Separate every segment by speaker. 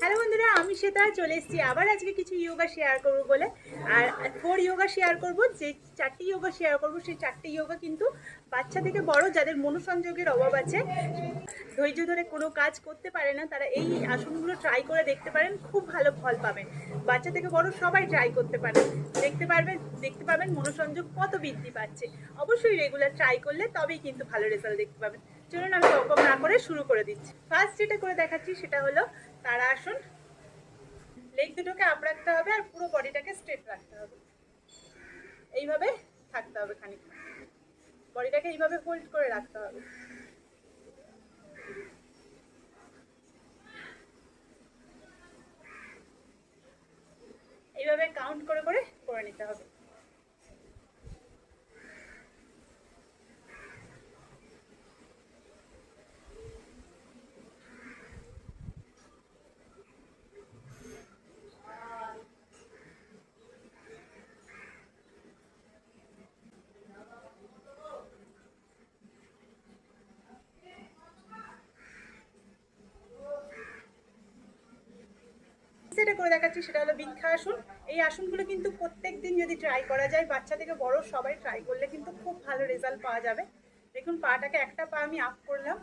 Speaker 1: Hello বন্ধুরা, আমি সেটা চলে এসেছি আবার আজকে কিছু ইয়োগা শেয়ার করব বলে। আর ফোর ইয়োগা শেয়ার করব, যে চারটি ইয়োগা শেয়ার করব, সেই চারটি ইয়োগা কিন্তু বাচ্চা থেকে বড় যাদের মনোসংযোগের অভাব আছে, ধৈর্য ধরে কোনো কাজ করতে পারে না, তারা এই আসনগুলো ট্রাই করে দেখতে পারেন, খুব ভালো ফল পাবেন। বাচ্চা থেকে বড় সবাই ট্রাই করতে পারেন দেখতে পারবেন, দেখতে পাবেন মনোসংযোগ কত বৃদ্ধি পাচ্ছে। অবশ্যই রেগুলার ট্রাই করলে তবেই কিন্তু ভালো রেজাল্ট দেখতে পাবেন। চলুন আমি রকম না করে শুরু করে দিচ্ছি। ফার্স্ট যেটা করে দেখাচ্ছি সেটা হলো তারা আসুন। লেগ দুটোকে আপ রাখতে হবে আর পুরো বডিটাকে স্ট্রেট রাখতে হবে। এইভাবে থাকতে হবে খানিকটা। বডিটাকে এইভাবে হোল্ড করে রাখতে হবে। এইভাবে কাউন্ট করে করে করে নিতে হবে। যেটা করে দেখাচ্ছি সেটা হলো বৃক্ষা আসন। এই আসনগুলো কিন্তু প্রত্যেক দিন যদি ট্রাই করা যায়, বাচ্চা থেকে বড় সবাই ট্রাই করলে কিন্তু খুব ভালো রেজাল্ট পাওয়া যাবে। দেখুন, পাটাকে একটা পা আমি আপ করলাম,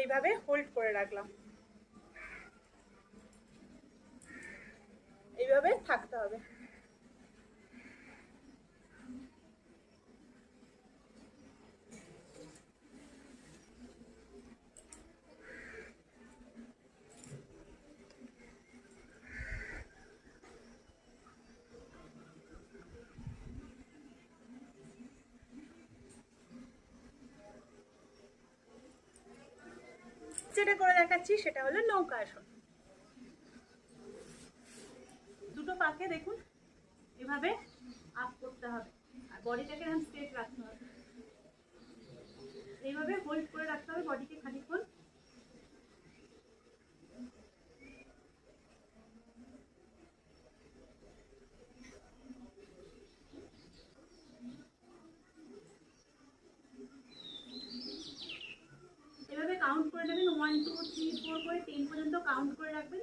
Speaker 1: এইভাবে হোল্ড করে রাখলাম এইভাবে থাকতে হবে যেটা করে দেখাচ্ছি, সেটা হলো নৌকা আসন। দুটো পাকে দেখুন, এভাবে আপ করতে হবে। আর বডিটাকে এরকম স্ট্রেট রাখতে হবে। এইভাবে হোল্ড করে রাখতে হবে বডিকে খানিকক্ষণ। এভাবে কাউন্ট করে নেবেন ওয়ান টু থ্রি ফোর করে টেন পর্যন্ত কাউন্ট করে রাখবেন।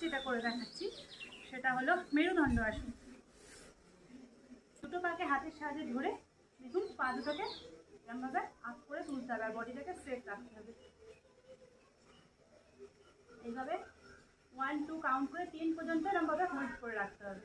Speaker 1: যেটা করে দেখাচ্ছি, সেটা হলো মেরুদণ্ড আসন। দুটো পাকে হাতের সাহায্যে ধরে দেখুন, পা দুটোকে এরমভাবে আপ করে তুলতে হবে আর বডিটাকে স্ট্রেট রাখতে হবে। এইভাবে ওয়ান টু কাউন্ট করে টেন পর্যন্ত এরমভাবে হোল্ড করে রাখতে হবে।